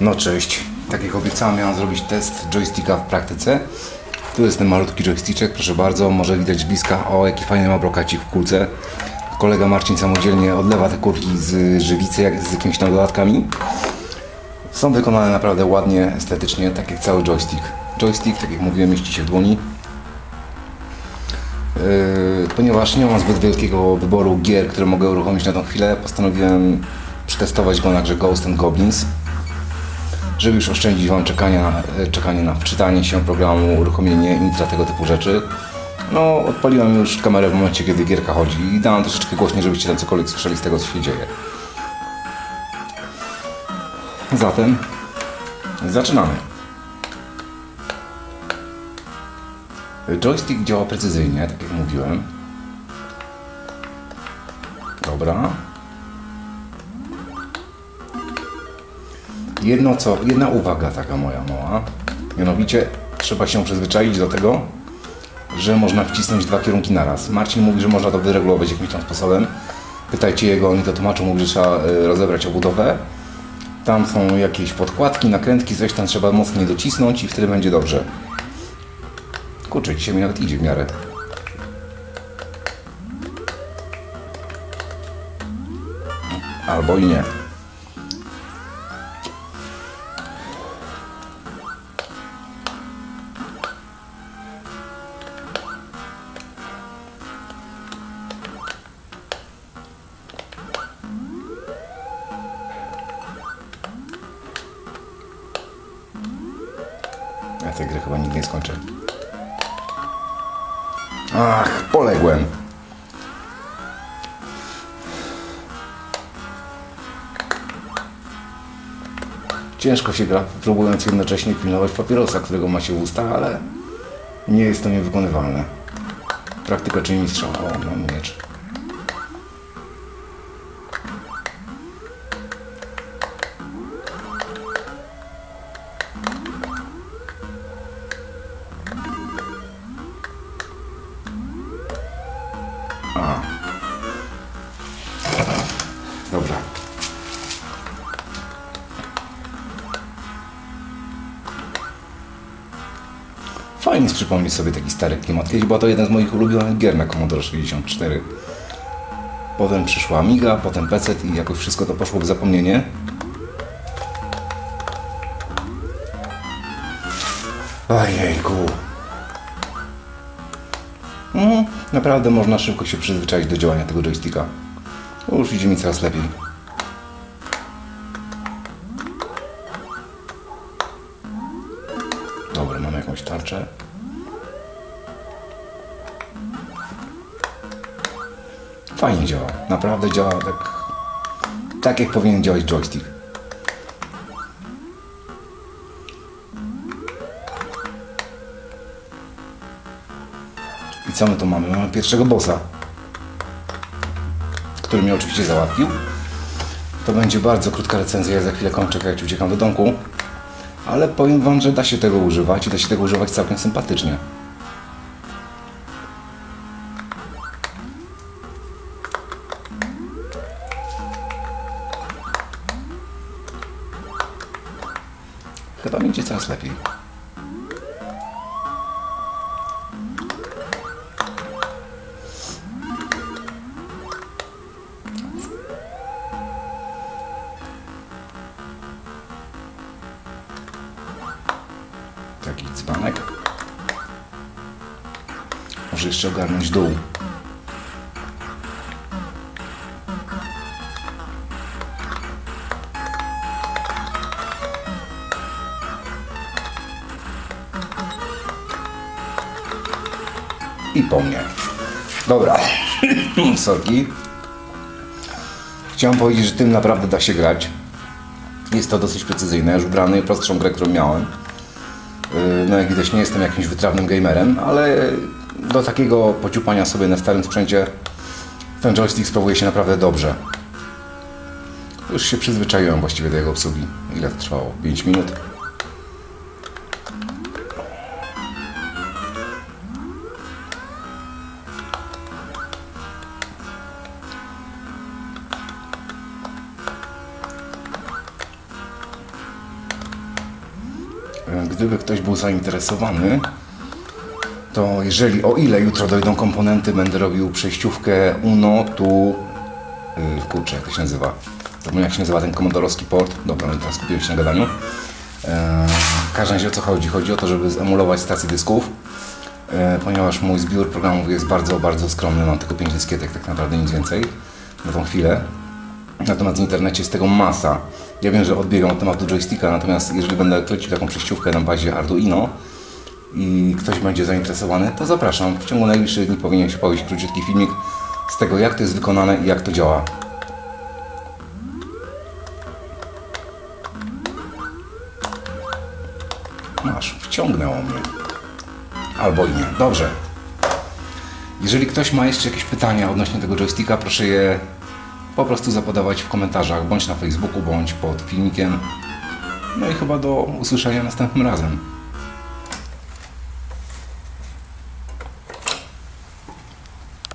No cześć. Tak jak obiecałem, miałem zrobić test joysticka w praktyce. Tu jest ten malutki joysticzek, proszę bardzo, może widać bliska. O, jaki fajny ma brokacik w kulce. Kolega Marcin samodzielnie odlewa te kurki z żywicy jak z jakimiś tam dodatkami. Są wykonane naprawdę ładnie, estetycznie, tak jak cały joystick. Joystick, tak jak mówiłem, mieści się w dłoni. Yy, ponieważ nie mam zbyt wielkiego wyboru gier, które mogę uruchomić na tą chwilę, postanowiłem przetestować go na grze Ghost and Goblins żeby już oszczędzić Wam czekania, e, czekanie na wczytanie się programu, uruchomienie intra, tego typu rzeczy. No, odpaliłem już kamerę w momencie, kiedy gierka chodzi i dałem troszeczkę głośniej, żebyście tam cokolwiek słyszeli z tego, co się dzieje. Zatem zaczynamy. Joystick działa precyzyjnie, tak jak mówiłem. Dobra. Jedno co, jedna uwaga taka moja mała. Mianowicie trzeba się przyzwyczaić do tego, że można wcisnąć dwa kierunki naraz. Marcin mówi, że można to wyregulować jakimś tam sposobem. Pytajcie jego, on mi to tłumaczył, mówi, że trzeba y, rozebrać obudowę. Tam są jakieś podkładki, nakrętki, coś tam trzeba mocniej docisnąć i wtedy będzie dobrze. Kurczę, dzisiaj mi nawet idzie w miarę. Albo i nie. Ja tej gry chyba nigdy nie skończę. Ach, poległem. Ciężko się gra, próbując jednocześnie pilnować papierosa, którego ma się w ustach, ale nie jest to niewykonywalne. Praktyka czyni mistrza. O, mam miecz. Fajnie jest przypomnieć sobie taki stary klimat. Kiedyś była to jeden z moich ulubionych gier na Commodore 64. Potem przyszła Amiga, potem PC i jakoś wszystko to poszło w zapomnienie. Ojejku. Mm, naprawdę można szybko się przyzwyczaić do działania tego joysticka. Już idzie mi coraz lepiej. Tarczę. Fajnie działa. Naprawdę działa tak, tak jak powinien działać joystick. I co my tu mamy? Mamy pierwszego bossa który mnie oczywiście załatwił. To będzie bardzo krótka recenzja, ja za chwilę kończę, jak uciekam do domku. Ale powiem Wam, że da się tego używać i da się tego używać całkiem sympatycznie. Chyba mi idzie coraz lepiej. Taki dzbanek. Może jeszcze ogarnąć dół. I po mnie. Dobra. Sorki. Chciałem powiedzieć, że tym naprawdę da się grać. Jest to dosyć precyzyjne. Już grałem najprostszą grę, którą miałem. Yy, No jak widać nie jestem jakimś wytrawnym gamerem, ale do takiego pociupania sobie na starym sprzęcie ten joystick sprawuje się naprawdę dobrze. Już się przyzwyczaiłem właściwie do jego obsługi. Ile to trwało? 5 minut? Gdyby ktoś był zainteresowany, to jeżeli, o ile jutro dojdą komponenty, będę robił przejściówkę UNO tu, yy, kurczę, jak to się nazywa? Zapomniałem jak się nazywa ten komodorowski port. Dobra, no teraz skupiłem się na gadaniu. E, w każdym razie o co chodzi? Chodzi o to, żeby zemulować stację dysków, e, ponieważ mój zbiór programów jest bardzo, bardzo skromny, mam tylko 5 dyskietek, tak naprawdę nic więcej na tą chwilę. Natomiast w internecie jest tego masa. Ja wiem, że odbiegam od tematu joysticka, natomiast jeżeli będę klecił taką przejściówkę na bazie Arduino i ktoś będzie zainteresowany, to zapraszam. W ciągu najbliższych dni powinien się pojawić króciutki filmik z tego, jak to jest wykonane i jak to działa. Masz, wciągnęło mnie. Albo i nie. Dobrze. Jeżeli ktoś ma jeszcze jakieś pytania odnośnie tego joysticka, proszę je po prostu zapodawać w komentarzach, bądź na Facebooku, bądź pod filmikiem. No i chyba do usłyszenia następnym razem.